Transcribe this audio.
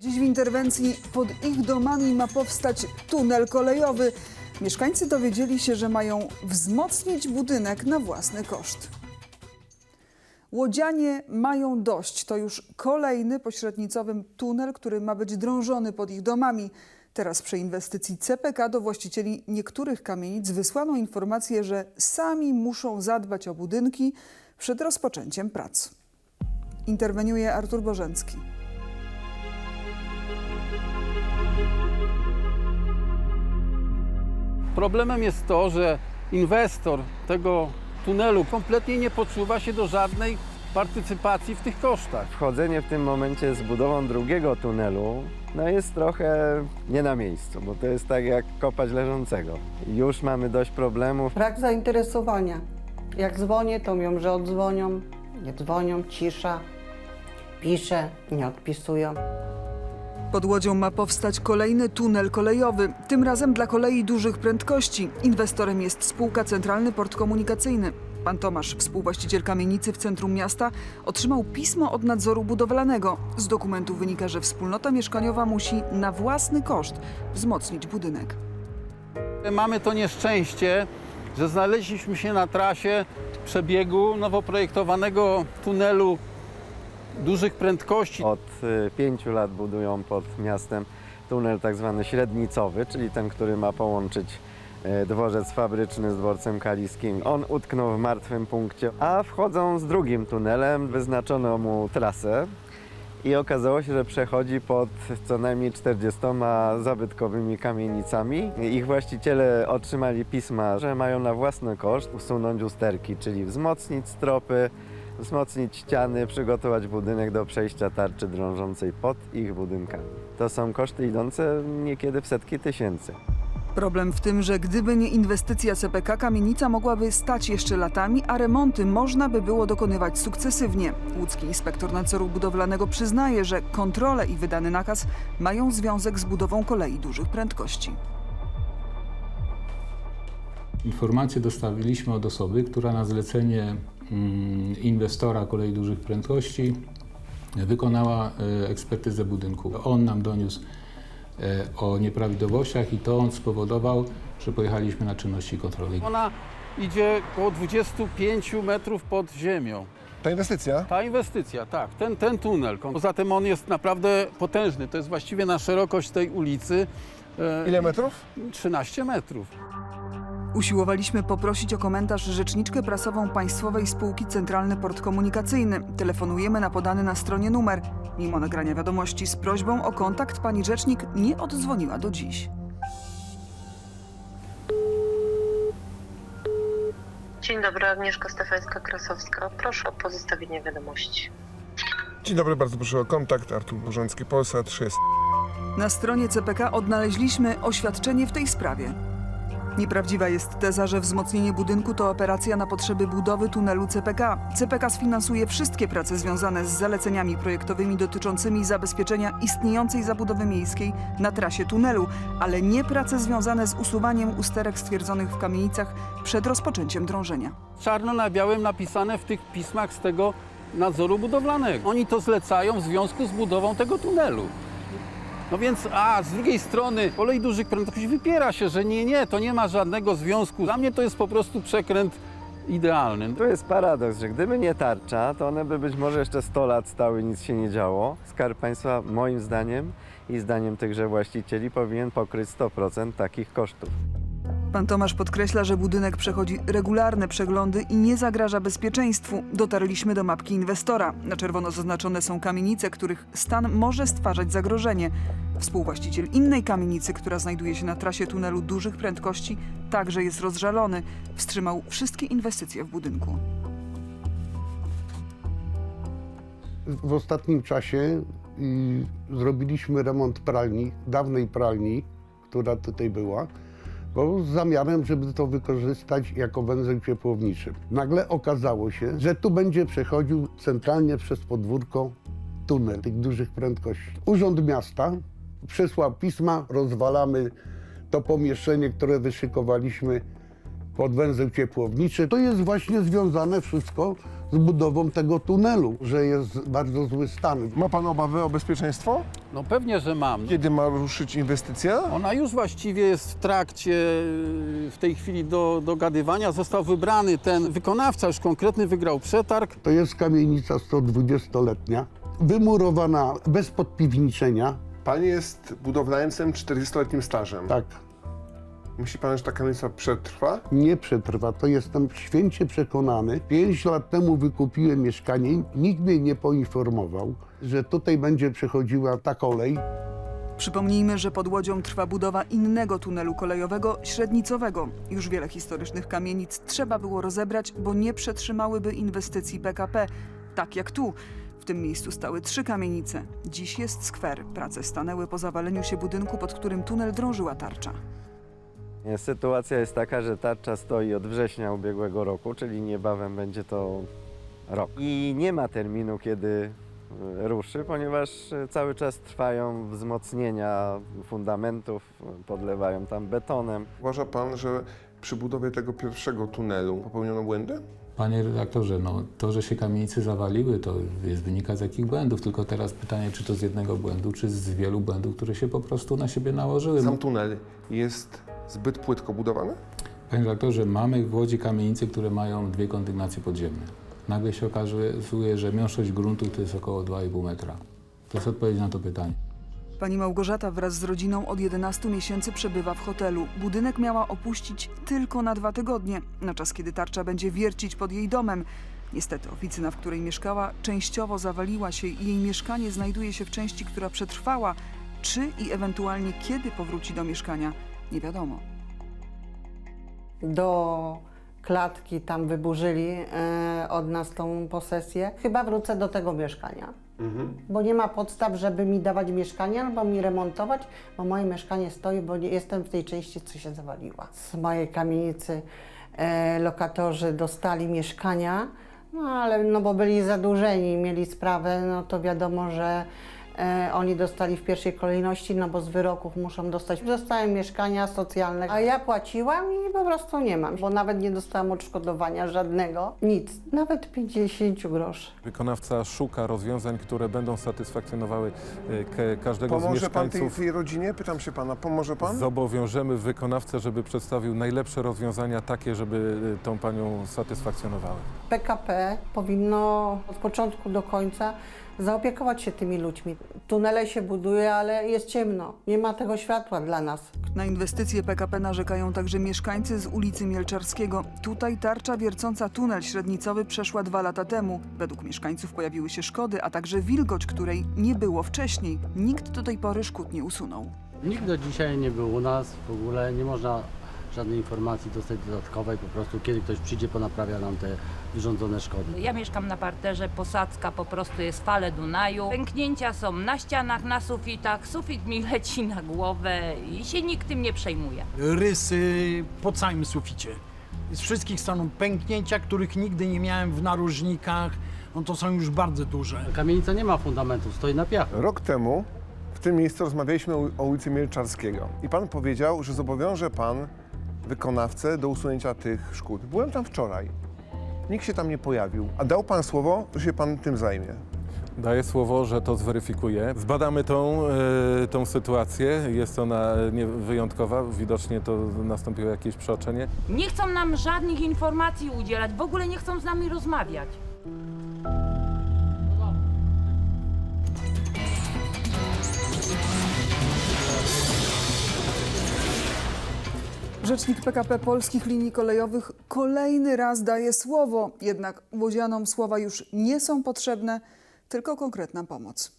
Dziś w interwencji pod ich domami ma powstać tunel kolejowy. Mieszkańcy dowiedzieli się, że mają wzmocnić budynek na własny koszt. Łodzianie mają dość. To już kolejny pośrednicowy tunel, który ma być drążony pod ich domami. Teraz przy inwestycji CPK do właścicieli niektórych kamienic wysłano informację, że sami muszą zadbać o budynki przed rozpoczęciem prac. Interweniuje Artur Bożencki. Problemem jest to, że inwestor tego tunelu kompletnie nie poczuwa się do żadnej partycypacji w tych kosztach. Wchodzenie w tym momencie z budową drugiego tunelu no jest trochę nie na miejscu, bo to jest tak jak kopać leżącego. Już mamy dość problemów. Brak zainteresowania. Jak dzwonię, to mówią, że odzwonią. Nie dzwonią, cisza. Piszę, nie odpisują. Pod Łodzią ma powstać kolejny tunel kolejowy, tym razem dla kolei dużych prędkości. Inwestorem jest spółka Centralny Port Komunikacyjny. Pan Tomasz, współwłaściciel kamienicy w centrum miasta, otrzymał pismo od nadzoru budowlanego. Z dokumentu wynika, że wspólnota mieszkaniowa musi na własny koszt wzmocnić budynek. Mamy to nieszczęście, że znaleźliśmy się na trasie przebiegu nowo projektowanego tunelu dużych prędkości. Od y, pięciu lat budują pod miastem tunel tak zwany średnicowy, czyli ten, który ma połączyć y, dworzec fabryczny z dworcem kaliskim. On utknął w martwym punkcie, a wchodzą z drugim tunelem, wyznaczono mu trasę. I okazało się, że przechodzi pod co najmniej 40 zabytkowymi kamienicami. Ich właściciele otrzymali pisma, że mają na własny koszt usunąć usterki, czyli wzmocnić stropy, wzmocnić ściany, przygotować budynek do przejścia tarczy drążącej pod ich budynkami. To są koszty idące niekiedy w setki tysięcy. Problem w tym, że gdyby nie inwestycja CPK, kamienica mogłaby stać jeszcze latami, a remonty można by było dokonywać sukcesywnie. Łódzki inspektor nadzoru budowlanego przyznaje, że kontrole i wydany nakaz mają związek z budową kolei dużych prędkości. Informację dostawiliśmy od osoby, która na zlecenie inwestora kolei dużych prędkości wykonała e, ekspertyzę budynku. On nam doniósł e, o nieprawidłowościach i to on spowodował, że pojechaliśmy na czynności kontrolne. Ona idzie około 25 metrów pod ziemią. Ta inwestycja? Ta inwestycja, tak, ten, ten tunel. Poza tym on jest naprawdę potężny. To jest właściwie na szerokość tej ulicy. e, Ile metrów? 13 metrów. Usiłowaliśmy poprosić o komentarz rzeczniczkę prasową Państwowej Spółki Centralny Port Komunikacyjny. Telefonujemy na podany na stronie numer. Mimo nagrania wiadomości z prośbą o kontakt pani rzecznik nie oddzwoniła do dziś. Dzień dobry, Agnieszka Stefańska-Krasowska. Proszę o pozostawienie wiadomości. Dzień dobry, bardzo proszę o kontakt. Artur Bożącki, Polsat 3 jest. Na stronie CPK odnaleźliśmy oświadczenie w tej sprawie. Nieprawdziwa jest teza, że wzmocnienie budynku to operacja na potrzeby budowy tunelu CPK. CPK sfinansuje wszystkie prace związane z zaleceniami projektowymi dotyczącymi zabezpieczenia istniejącej zabudowy miejskiej na trasie tunelu, ale nie prace związane z usuwaniem usterek stwierdzonych w kamienicach przed rozpoczęciem drążenia. Czarno na białym napisane w tych pismach z tego nadzoru budowlanego. Oni to zlecają w związku z budową tego tunelu. No więc, a z drugiej strony kolej dużych prędkości wypiera się, że nie, nie, to nie ma żadnego związku. Dla mnie to jest po prostu przekręt idealny. To jest paradoks, że gdyby nie tarcza, to one by być może jeszcze 100 lat stały, nic się nie działo. Skarb Państwa moim zdaniem i zdaniem tychże właścicieli powinien pokryć 100% takich kosztów. Pan Tomasz podkreśla, że budynek przechodzi regularne przeglądy i nie zagraża bezpieczeństwu. Dotarliśmy do mapki inwestora. Na czerwono zaznaczone są kamienice, których stan może stwarzać zagrożenie. Współwłaściciel innej kamienicy, która znajduje się na trasie tunelu dużych prędkości, także jest rozżalony. Wstrzymał wszystkie inwestycje w budynku. W ostatnim czasie zrobiliśmy remont pralni, dawnej pralni, która tutaj była, bo z zamiarem, żeby to wykorzystać jako węzeł ciepłowniczy. Nagle okazało się, że tu będzie przechodził centralnie przez podwórko tunel tych dużych prędkości. Urząd Miasta przesłał pisma, rozwalamy to pomieszczenie, które wyszykowaliśmy podwęzeł ciepłowniczy. To jest właśnie związane wszystko z budową tego tunelu, że jest bardzo zły stan. Ma pan obawy o bezpieczeństwo? No pewnie, że mam. Kiedy ma ruszyć inwestycja? Ona już właściwie jest w trakcie w tej chwili do dogadywania. Został wybrany ten wykonawca, już konkretny wygrał przetarg. To jest kamienica 120-letnia, wymurowana bez podpiwniczenia. Pan jest budowlańcem 40-letnim stażem. Tak, Myśli pan, że ta kamienica przetrwa? nie przetrwa, to jestem święcie przekonany. Pięć lat temu wykupiłem mieszkanie, nikt mnie nie poinformował, że tutaj będzie przechodziła ta kolej. Przypomnijmy, że pod Łodzią trwa budowa innego tunelu kolejowego, średnicowego. Już wiele historycznych kamienic trzeba było rozebrać, bo nie przetrzymałyby inwestycji PKP. Tak jak tu. W tym miejscu stały trzy kamienice. Dziś jest skwer. Prace stanęły po zawaleniu się budynku, pod którym tunel drążyła tarcza. Sytuacja jest taka, że tarcza stoi od września ubiegłego roku, czyli niebawem będzie to rok. I nie ma terminu, kiedy e, ruszy, ponieważ e, cały czas trwają wzmocnienia fundamentów, podlewają tam betonem. Uważa pan, że przy budowie tego pierwszego tunelu popełniono błędy? Panie redaktorze, no, to, że się kamienice zawaliły, to jest wynika z jakich błędów, tylko teraz pytanie, czy to z jednego błędu, czy z wielu błędów, które się po prostu na siebie nałożyły. Sam tunel jest zbyt płytko budowany? Panie redaktorze, mamy w Łodzi kamienice, które mają dwie kondygnacje podziemne. Nagle się okazuje, że miąższość gruntu to jest około 2,5 metra. To jest odpowiedź na to pytanie. Pani Małgorzata wraz z rodziną od 11 miesięcy przebywa w hotelu. Budynek miała opuścić tylko na dwa tygodnie, na czas kiedy tarcza będzie wiercić pod jej domem. Niestety oficyna, w której mieszkała, częściowo zawaliła się i jej mieszkanie znajduje się w części, która przetrwała. Czy i ewentualnie kiedy powróci do mieszkania, nie wiadomo. Do klatki tam wyburzyli e, od nas tą posesję. Chyba wrócę do tego mieszkania. Bo nie ma podstaw, żeby mi dawać mieszkanie albo mi remontować, bo moje mieszkanie stoi, bo nie, jestem w tej części, co się zawaliła. Z mojej kamienicy e, lokatorzy dostali mieszkania, no ale no bo byli zadłużeni, mieli sprawę, no to wiadomo, że oni dostali w pierwszej kolejności, no bo z wyroków muszą dostać. Dostałem mieszkania socjalne, a ja płaciłam i po prostu nie mam, bo nawet nie dostałam odszkodowania żadnego, nic, nawet 50 groszy. Wykonawca szuka rozwiązań, które będą satysfakcjonowały e, każdego z Pomoże pan tej, mieszkańców. tej rodzinie? Pytam się pana, pomoże pan? Zobowiążemy wykonawcę, żeby przedstawił najlepsze rozwiązania, takie, żeby e, tą panią satysfakcjonowały. PKP powinno od początku do końca zaopiekować się tymi ludźmi. Tunele się buduje, ale jest ciemno. Nie ma tego światła dla nas. Na inwestycje PKP narzekają także mieszkańcy z ulicy Mielczarskiego. Tutaj tarcza wiercąca tunel średnicowy przeszła dwa lata temu. Według mieszkańców pojawiły się szkody, a także wilgoć, której nie było wcześniej. Nikt do tej pory szkód nie usunął. Nikt do dzisiaj nie był u nas, w ogóle nie można żadnej informacji dostać dodatkowej, po prostu kiedy ktoś przyjdzie, ponaprawia nam te wyrządzone szkody. Ja mieszkam na parterze, posadzka po prostu jest fale Dunaju. Pęknięcia są na ścianach, na sufitach, sufit mi leci na głowę i się nikt tym nie przejmuje. rysy po całym suficie. Z wszystkich stron pęknięcia, których nigdy nie miałem w narożnikach, no to są już bardzo duże. Kamienica nie ma fundamentów, stoi na piachu. Rok temu w tym miejscu rozmawialiśmy o, o ulicy Mielczarskiego i pan powiedział, że zobowiąże pan wykonawcę do usunięcia tych szkód. Byłem tam wczoraj. Nikt się tam nie pojawił. A dał pan słowo, że się pan tym zajmie. Daję słowo, że to zweryfikuję. Zbadamy tą, e, tą sytuację. Jest ona nie, wyjątkowa. Widocznie to nastąpiło jakieś przeoczenie. Nie chcą nam żadnych informacji udzielać, w ogóle nie chcą z nami rozmawiać. Rzecznik PKP Polskich Linii Kolejowych kolejny raz daje słowo, jednak łodzianom słowa już nie są potrzebne, tylko konkretna pomoc.